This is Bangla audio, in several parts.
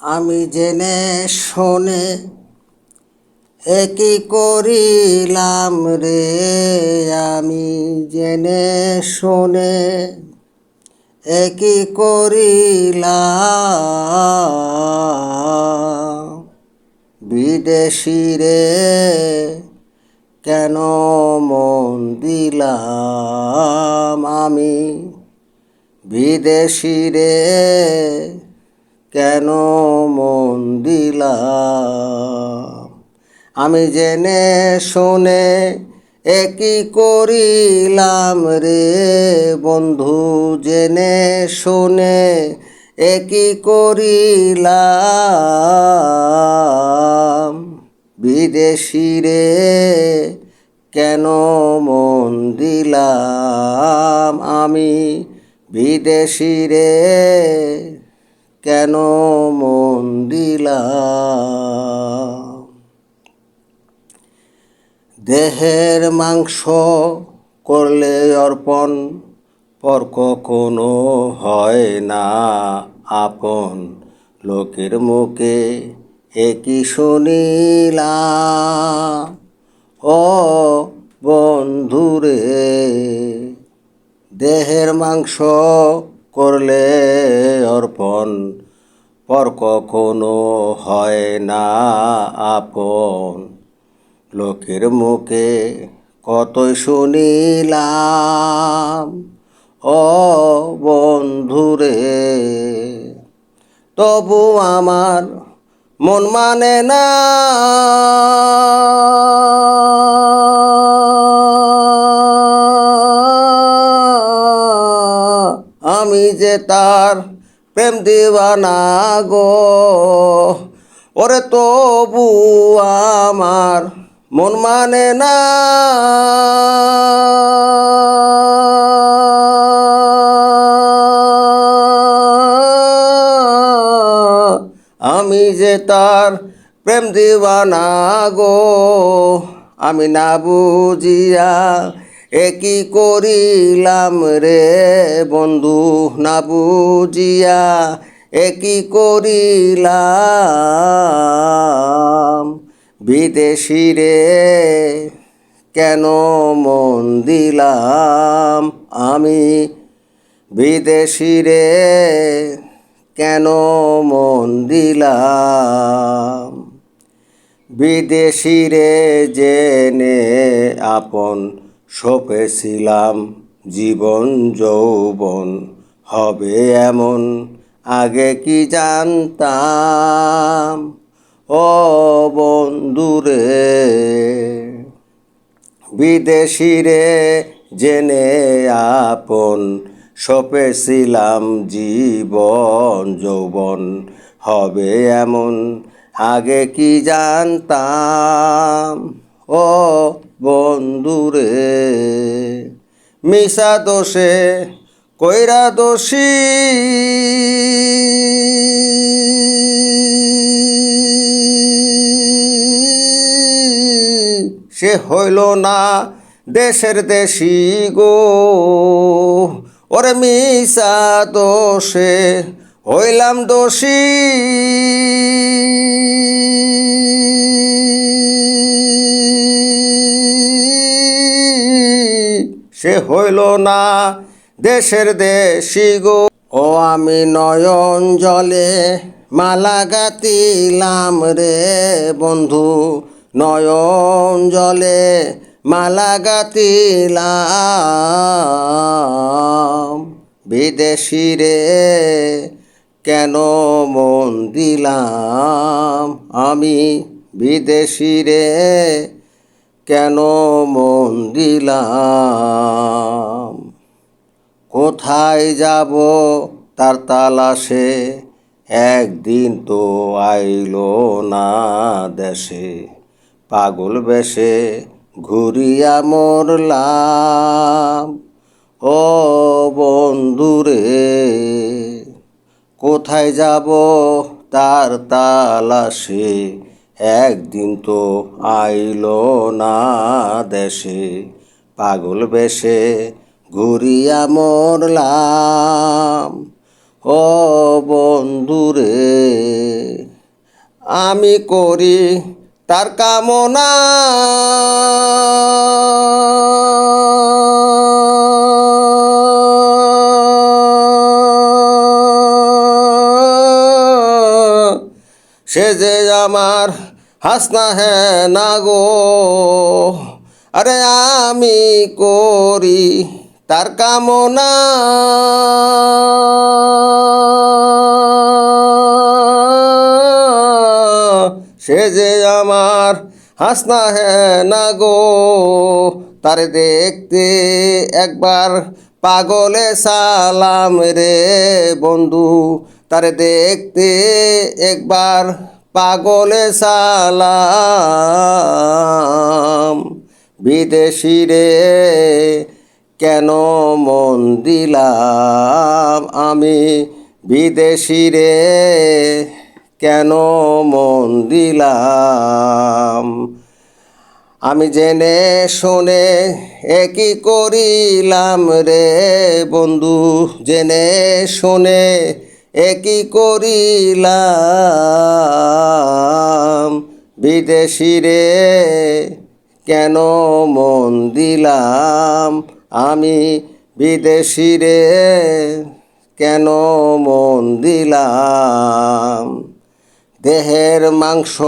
আমি জেনে শোনে একই করিলাম রে, আমি জেনে শোনে একই করিলাম। বিদেশি রে, কেন মন দিলাম আমি? বিদেশি রে কেন মন দিলাম? আমি জেনে শুনে একই করিলাম রে বন্ধু, জেনে শুনে একই করিলাম। বিদেশি রে, কেন মন দিলাম? আমি বিদেশি রে কেন মন দিলাম? দেহের মাংস করলে অর্পণ, পর কখনো হয় না আপন। লোকের মুখে একই শুনিলাম, ও বন্ধুরে, দেহের মাংস করলে অর্পণ পর কখনো হয় না আপন। লোকের মুখে কত শুনিলাম, ও বন্ধুরে। তবু আমার মন মানে না। আমি যে তার প্রেম দিবানা গো। ওরে তবু আমার মন মানে না। আমি যে তার প্রেম দিবানা গো, আমি না বুঝিয়া একই করিলাম রে বন্ধু না বুঝিয়া? একই করিলাম? বিদেশি রে, কেন মন দিলাম আমি? বিদেশি রে, কেন মন দিলাম? বিদেশি রে, জেনে আপন সপেছিলাম জীবন যৌবন, হবে এমন, আগে কি জানতাম? ও বন্ধুরে বিদেশি রে জেনে আপন, সপেছিলাম জীবন যৌবন, হবে এমন, আগে কি জানতাম? ও বন্ধুরে, মিশা দোষে, কইরা দোষী। সে হইল না দেশের দেশি গো। ওরে মিশা দোষে হইলাম দোষী। সে হইল না দেশের দেশি গো। ও আমি নয়ন জলে মালা গাতিলাম রে বন্ধু। নয়ন জলে মালা গাতিলাম বিদেশি রে, কেন মন দিলাম? আমি বিদেশি রে কেন মন দিলাম? কোথায় যাব তার তালাশে? একদিন তো আইলো না দেশে। পাগল বেশে ঘুরিয়া মরলাম। ও বন্ধুরে, কোথায় যাব তার তালাশে? একদিন তো আইলো না দেশে, পাগল বেশে ঘুরিয়া মরলাম। ও বন্ধুরে আমি করি তার কামনা। সে যে আমার হাসনা হ্যাঁ না গো। আরে আমি করি তার কামনা। সে যে আমার হাসনা হ্যাঁ না গো, তারে দেখতে একবার পাগলে সালাম রে বন্ধু। তারে দেখতে একবার পাগলে সালাম। বিদেশি রে, কেন মন দিলাম? আমি বিদেশি রে, কেন মন দিলাম? আমি জেনে শুনে একই করিলাম রে বন্ধু, জেনে শুনে একই করিলাম। বিদেশি রে, কেন মন দিলাম? আমি বিদেশি রে, কেন মন দিলাম? দেহের মাংস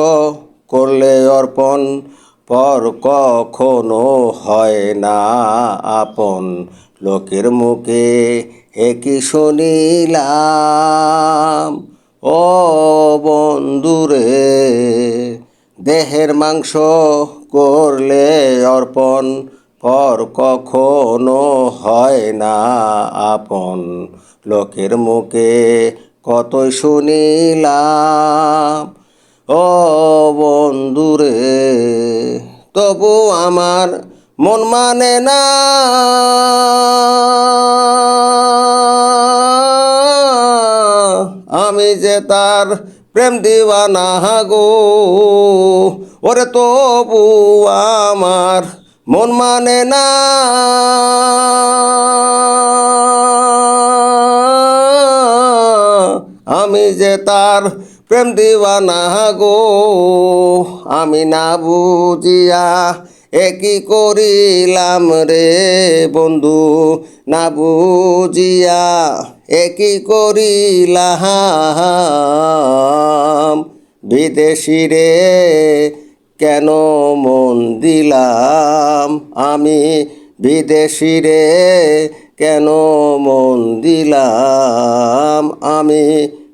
করলে অর্পণ পর কখনো হয় না আপন লোকের মুখে একই শুনিলাম? ও বন্ধুরে, দেহের মাংস করলে অর্পণ পর কখনো হয় না আপন লোকের মুখে কতই শুনিলাম? ও বন্ধুরে, তবু আমার মন মানে না। আমি যে তার প্রেম দিওয়ানা গো, ওরে তবু আমার মন মানে না। আমি যে তার প্রেম দিওয়ানা গো, আমি না বুঝিয়া একই করিলাম রে বন্ধু? না বুঝিয়া একই করিলাম? বিদেশি রে, কেন মন দিলাম? আমি বিদেশি রে, কেন মন দিলাম? আমি